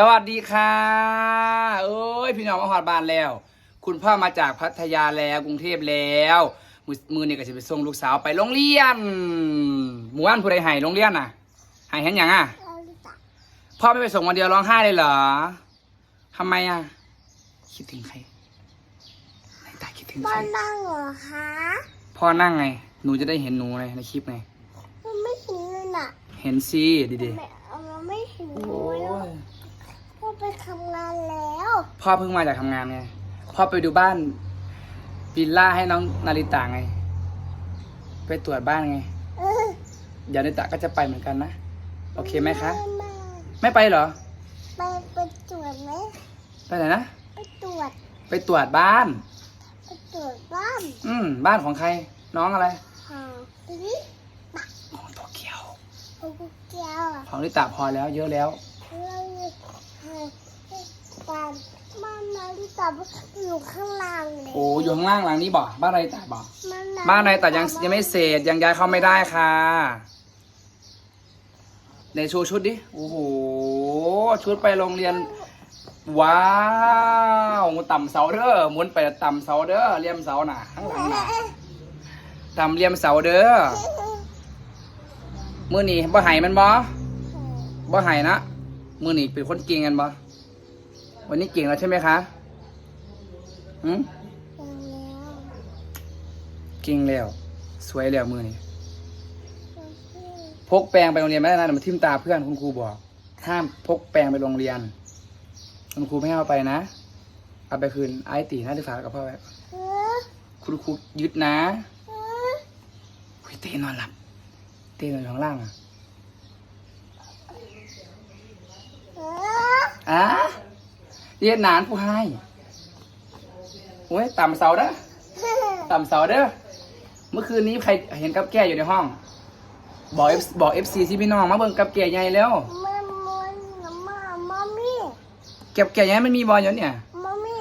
สวัสดีค่ะเอ้ยพี่น้องมาหอดบ้านแล้ว คุณพ่อมาจากพัทยาแล้วกรุงเทพแล้วมือมือนี่ก็จะไปส่งลูกสาวไปโรงเรียนหมู่บ้านผู้ใดใหายโรงเรียนน่ะใหายเห็นยังอะเรารู้จักพ่อไม่ไปส่งวันเดียวร้องไห้เลยเหรอทำไมอะคิดถึงใครไหนตาคิดถึงบใครอลนั่งเหรอคะพ่อนั่งไง หนูจะได้เห็นหนูไงในคลิปไง มันไม่เห็นเลยน่ะเห็นสิดีดีไม่เอาเราไม่เห็นโอ้เลยยพ่อไป ทำงานแล้ว พ่อเพิ่งมาจากทำงานไง พ่อไปดูบ้านวิลล่าให้น้องนาริตาไง ไปตรวจบ้านไง เออเดี๋ยวนาริตาก็จะไปเหมือนกันนะ โอเคไหมคะไม่ไม่ไปเหรอ ไปไปตรวจไหมไปไหนนะ ไปตรวจไปตรวจบ้าน ไปตรวจบ้านอืม บ้านของใคร น้องอะไร หาทีนี้ของโตเกียวโอ้โหแก้วอะของนาริตาพอแล้ว เยอะแล้ว เราเลยหาบ้าน บ้านนาฬิตาอยู่ข้างล่างเลยโอ้อยู่ข้างล่างหลังนี้บ่บ้านนาริตาบ่บ้านบ้านนาริตายังยังไม่เสร็จยังย้ายเข้าไม่ได้ค่ะในโชว์ชุดดิโอ้โหชุดไปโรงเรียน ว้าวต่ำเสาเด้อหมุนไปต่ำเสาเด้อเลี่ยมเสาหน่ะข้างหลังน่ะต่ำเลี่ยมเสาเด้อมือนี่บ่ใหายมันบ่บ่ใหายนะมือนี่เป็นคนเก่งกันบ่วันนี้เก่งแล้วใช่ไหมคะ หืมเก่งแล้ว สวยแล้วมือนี่พกแปรงไปโรงเรียนไม่ได้นะเดี๋ยวมันทิ่มตาเพื่อนคุณครูบอก ห้ามพกแปรงไปโรงเรียน คุณครูไม่ให้เอาไปนะ เอาไปคืนไอ้ตีนะที่ฝากกับพ่อไว้คุณครูยึดนะเฮ้ยเต้นอนหลับ เต้นอนอยู่ข้างล่างอะอะเรียนหนานผู้ให้ โอ้ยต่ำเสาเด้อต่ำเสาเด้อเมื่อคืนนี้ใครเห็นกับแก้อยู่ในห้อง บอก F บอกเอฟซีที่พี่น้องมาเบิ่งกับแก่ใหญ่แล้วมันมันมามามี่เก็บแก่ใหญ่มันมีบอลอยู่เนี่ยมามี่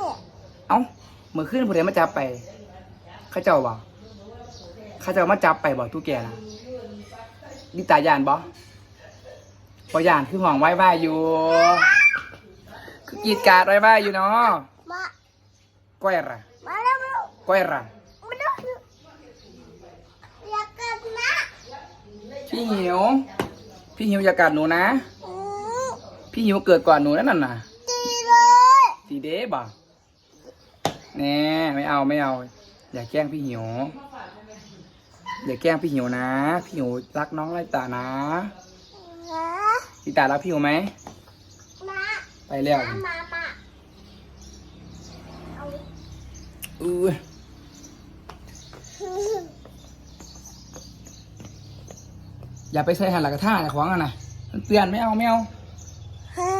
เอ้าเมื่อคืนผู้ใดมาจับไปเข้าเจ้าบ่เข้าเจ้ามาจับไปบ่ตู้แกนะนี่ตายานบ่บ่ยานคือห่องไว้ว่าอยู่คือกรีดกราดไว้ว่าอยู่เนาะมาก้อยระมาแล้วมาแล้วก้อยระมาแล้วอยากกันนะ พี่หิวพี่หิวอย่ากัดหนูนะอืมพี่หิวเกิดก่อนหนูนั่นน่ะดีเลยสีเดบ่แน่ไม่เอาไม่เอา อย่าแกล้งพี่หิว อย่าแกล้งพี่หิวนะ พี่หิวรักน้องไรตานะนะพี่ตารักพี่หิวไหมมาไปแล้ว มามามาเอา อืออย่าไปใส่หันหลักกระท่าในของอะนะมันเปลี่ยนไม่เอาไม่เอาฮ่า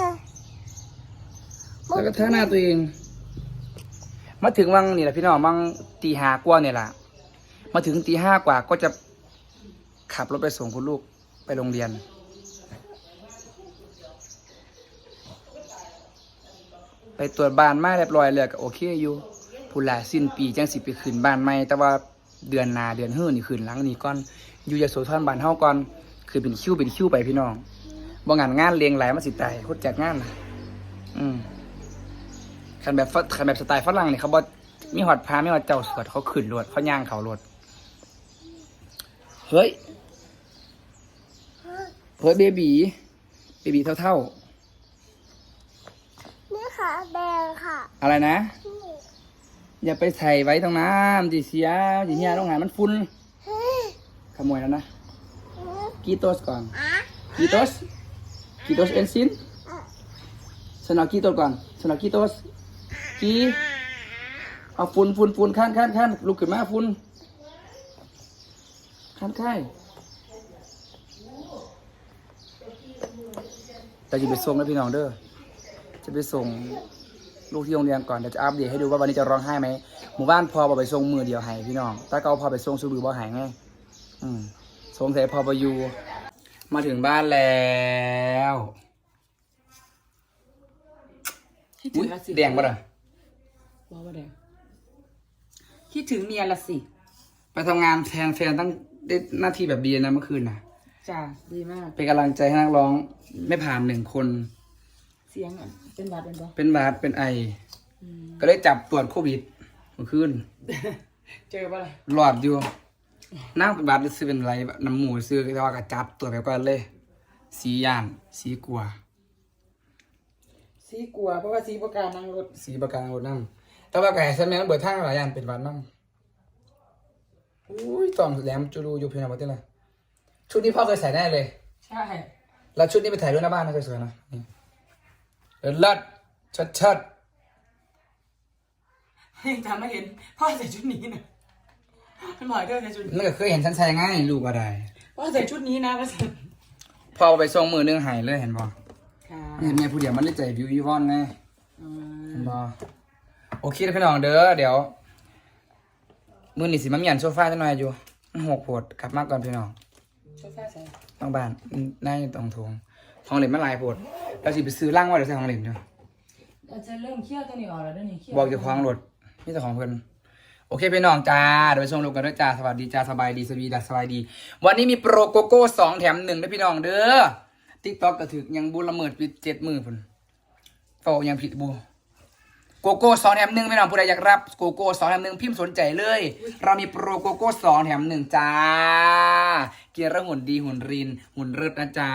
แล้วก็ท่าหน้าตัวเอง มาถึงวังนี่แหละพี่น้องวังตีห้ากว่าเนี่ยแหละมาถึงตีห้ากว่าก็จะขับรถไปส่งคุณลูกไปโรงเรียน ไปตรวจบ้านมาเรียบร้อยเลยก็โอเคอยู่ ผู้หลาสิ้นปีจังสิไปขึ้นบ้านใหม่แต่ว่าเดือนหนาเดือนเฮือนี่ขึ้นหลังนี่ก่อนอยู่ยโสธรบ้านเฮาก่อนคือเป็นคิวเป็นคิวไปพี่น้องบ่งานงานเลียงไหลายมาสิตายโคตรจัดงานน่ะอืมคันแบบฝคันแบบสไตล์ฝรั่งนี่เขาบ่มีหอดพามีหอดเจ้าสวดเขาขึ้นรถเขาย่างเขารถเฮ้ยเฮ้ยเบบีเบบีเท่านี่ค่ะแดงค่ะๆอะไรนะนี่ อย่าไปใส่ไว้ตรงน้ำจีเสียจีเฮียโรงงานมันฝุ่นขโมยแล้วนะกีโตสก่อนกีโตสกีโตสเอนซินสนอกีโตสก่อนสนอกีโตสกีเอาฝุ่นฝุ่นฝุ่นขั้นขั้นขั้นลุกขึ้นมาฝุ่นขั้นไข่แต่จะไปส่งแล้วพี่น้องเด้อจะไปส่ง ลูกที่โรงเรียนก่อนเดี๋ยวจะอัปเดตให้ดูว่าวันนี้จะร้องไห้ไหมหมู่บ้านพอบอกไปส่งมือเดียวให้พี่น้องตาเกาพอไปส่งสูบือบ่ใหายไงอืมสงสัยพอไปอยู่มาถึงบ้านแล้วคิดถึอุ๊ยงละสิแดงปะล่ะว่าว่าแดงคิดถึงเมียละสิไปทำงานแทนแฟนตั้งได้หน้าที่แบบดีนะเมื่อคืนนะจ้าดีมาก เป็นกำลังใจให้นักร้องไม่ผ่านหนึ่งคนเสียงอะเป็นหวัดเป็นบ่เป็นบาดเป็นไออืมก็เลยจับตรวจโควิดเมื่อคืนเจอปะล่ะหลอดอยู่นั่งเป็นบาดซื้อเป็นไรแบบน้ำหมูซื้อแต่ว่าก็จับตรวจไปก่อนเลย สีย่าน สีกลัว สีกลัว เพราะว่าสีประกล้ารนั่งรถสีประการรถน้ำแต่ว่าไก่ใช่ไหมมันเบิดทางหลายอย่างเป็นบาดน้ำอุ้ยตอมแหลมจูรูอยู่เพียงอะไรที่ไหนชุดนี้พ่อเคยใส่แน่เลย ใช่ แล้วชุดนี้ไปถ่ายรูปหน้าบ้านนะสวยๆนะนี่ เลิศเลิศเชิดเชิดยังจำไม่เห็นพ่อใส่ชุดนี้นะมันบอกเธอใส่ชุดนี้นั่นก็เคยเห็นฉันใส่ง่ายลูกอะไรพ่อใส่ชุดนี้นะพ่อใส่พอเอาไปส่งมือนึงหายเลยเห็นบ่ค่ะเนี่ยเมียผู้เดียวมันได้ใจวิวอีวอนไงอืมเห็นบ่โอเคนะพี่น้องเด้อเดี๋ยว มือนี่สิมาเมียนโซฟาจังหน่อยอยู่มันหกโพดกลับมาก่อนพี่น้องโซฟาใส่บางบ้านในตรงทงของเล่นมันหลายโพด เราสิไปซื้อร่างว่าเดี๋ยวใส่ของเล่นอยู่เราจะเริ่มเคี่ยวตัวนี้ออกแล้วเดี๋ยวนี้เคี่ยวบอกเจ้าของรถนี่เจ้าของเพิ่นโอเคพี่น้องจ้าเดี๋ยวไปชมรูปกันด้วยจ้าสวัสดีจ้าสบายดีสวีดัสสบายดี วันนี้มีโปรโกโก้สองแถมหนึ่งด้วยพี่น้องเด้อติ๊กต็อกกระถึกยังบุญละเมิดปิดเจ็ดมือพุ่นเฝ้ายังผิดบูโกโก้สองแถมหนึ่งพี่น้องผู้ใดอยากรับโกโก้สองแถมหนึ่งพิมพ์สนใจเลย เรามีโปรโกโก้สองแถมหนึ่งจ้าเกียร์ระหุ่นดีหุ่นรินหุ่นเลิศนะจ้า